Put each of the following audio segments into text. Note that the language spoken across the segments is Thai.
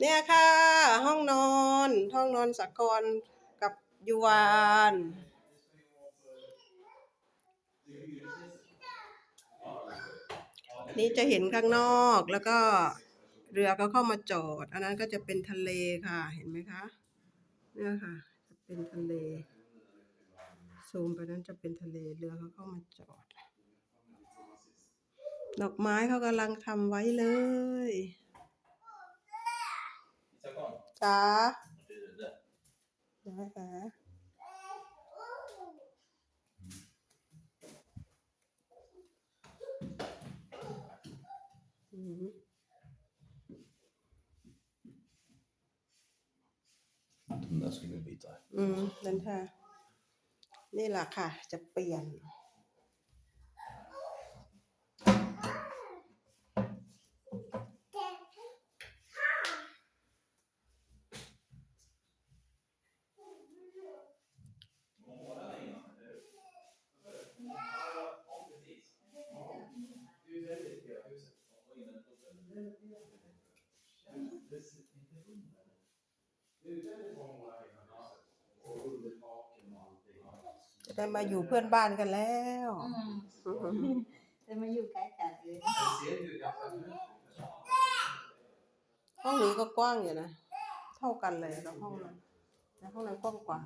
เนี่ยค่ะ ห้องนอน ห้องนอนสากรกับยูวานนี่จะเห็นข้างนอกแล้วก็เรือก็เข้ามาจอด อันนั้นก็จะเป็นทะเลค่ะ เห็นไหมคะ เนี่ยค่ะ จะเป็นทะเล ซูมไปนั้นจะเป็นทะเล เรือเขาเข้ามาจอด ดอกไม้เขากำลังทำไว้เลย จ้านะคะอืม Den där skulle vi byta. อืมนั่นค่ะ นี่แหละค่ะ จะเปลี่ยน จะได้มาอยู่เพื่อนบ้านกันแล้ว อืมจะมาอยู่ใกล้กันเลยห้องนี้ก็กว้างอยู่นะ เท่ากันเลยแล้วห้องนั้นแต่ห้องนั้นกว้างกว่า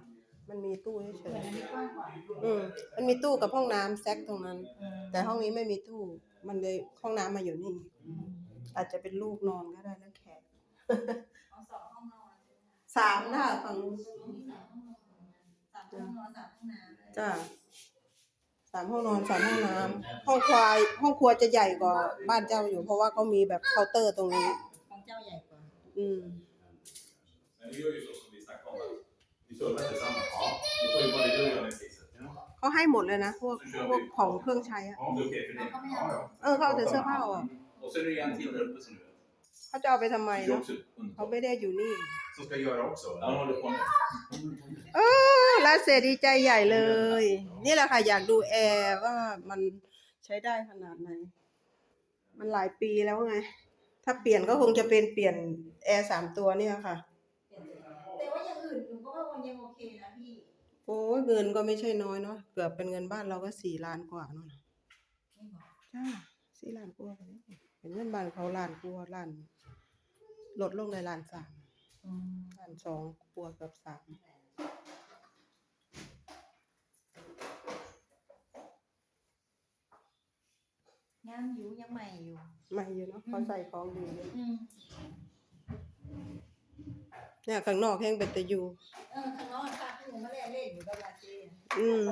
มันมีตู้เฉเหมือยนอันนี้กว้างกว่าๆอืมมันมีตู้กับห้องน้ำแซกตรงนั้น แต่ห้องนี้ไม่มีตู้ มันเลยห้องน้ำมาอยู่นี่ อาจจะเป็นลูกนอนก็ได้แล้วแขกเอาสองห้องนอนใช่ไหม สามนะฝั่งนู้นมีสามห้องนอนสามห้องนอนสามห้องน้ำเลยจ้าสามห้องนอนสามห้องน้ำห้องควายห้องครัวจะใหญ่กว่าบ้านเจ้าอยู่ เพราะว่าเขามีแบบเคาน์เตอร์ตรงนี้ ของเจ้าใหญ่กว่า อืม Men vi gör ju så som vi snackade om. att Vi servar tillsammans. Ja. Du får ju bara det du gör med fixet. Ja. เขาให้หมดเลยนะพวกพวกของเครื่องใช้อะ Ja, om det är okej för dig. Ja, ja. เออเขาเอาแต่เสื้อผ้าออก Och så är det en till där uppe som du vet. เขาจะเอาไปทำไม Det är เนาะ också เขา underbart. ไม่ได้อยู่นี่ Som ska göra också? Ja, de håller på med. เออแล้วเสดีใจใหญ่เลย นี่แหละค่ะอยากดูแอร์ว่ามันใช้ได้ขนาดไหน มันหลายปีแล้วไง ถ้าเปลี่ยนก็คงจะเป็นเปลี่ยนแอร์สามตัวเนี่ยค่ะ แต่ว่าอย่างอื่นหนูก็ว่ามันยังโอเคนะพี่โอ้ยเงินก็ไม่ใช่น้อยเนาะเกือบเป็นเงินบ้านเราก็สี่ล้านกว่านู่นน่ะไม่บอกจ้าสี่ล้านกว่าไปแล้วเป็นเงินบ้านเขาล้านกว่าล้าน ลดลงในล้านสามอืมล้านสองกว่าเกับสามงามอยู่ยังใหม่อยู่ ใหม่อยู่เนาะเขาใส่ของดีอยู่อืมเนี่ยข้างนอกแห้งเป็นตะยู เออข้างนอกค่ะที่หนูมาเล่นเล่นอยู่กับลาเต้อืม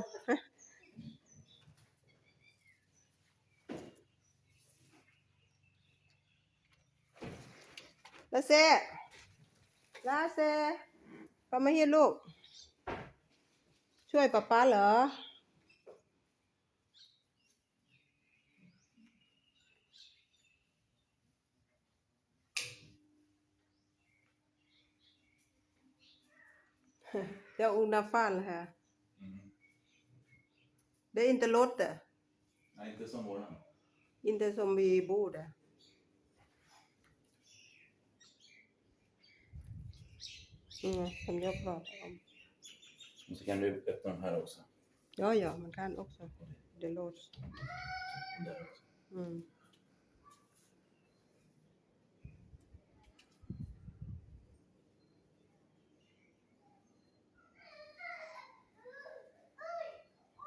ลาเซลาเซก็ไม่ให้ลูก ช่วยป๊าป๊าเหรอ Ja, under fall här. Mm. Det är inte Lotte. Nej, inte som våran. Inte som vi bor där. Mm, som jag pratar om. Och så kan du öppna de här också. Ja, ja, man kan också. Det låter. Den där också. Mm.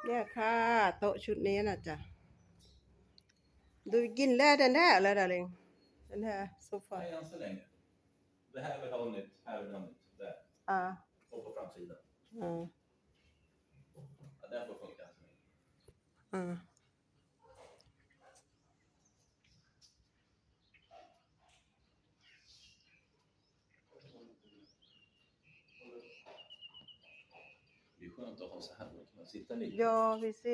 Nè kha, โต๊ะชุดนี้นะจ๊ะ Du gillar den där eller darling? Den här soffan? Nej, än så länge. Det här vill ha nytt, här vill ha nytt. Ja. Och på framsidan. Ja. Ja, den får funka. Ja. Det är skönt att ha så här. Då kan man sitta lite. Ja, precis.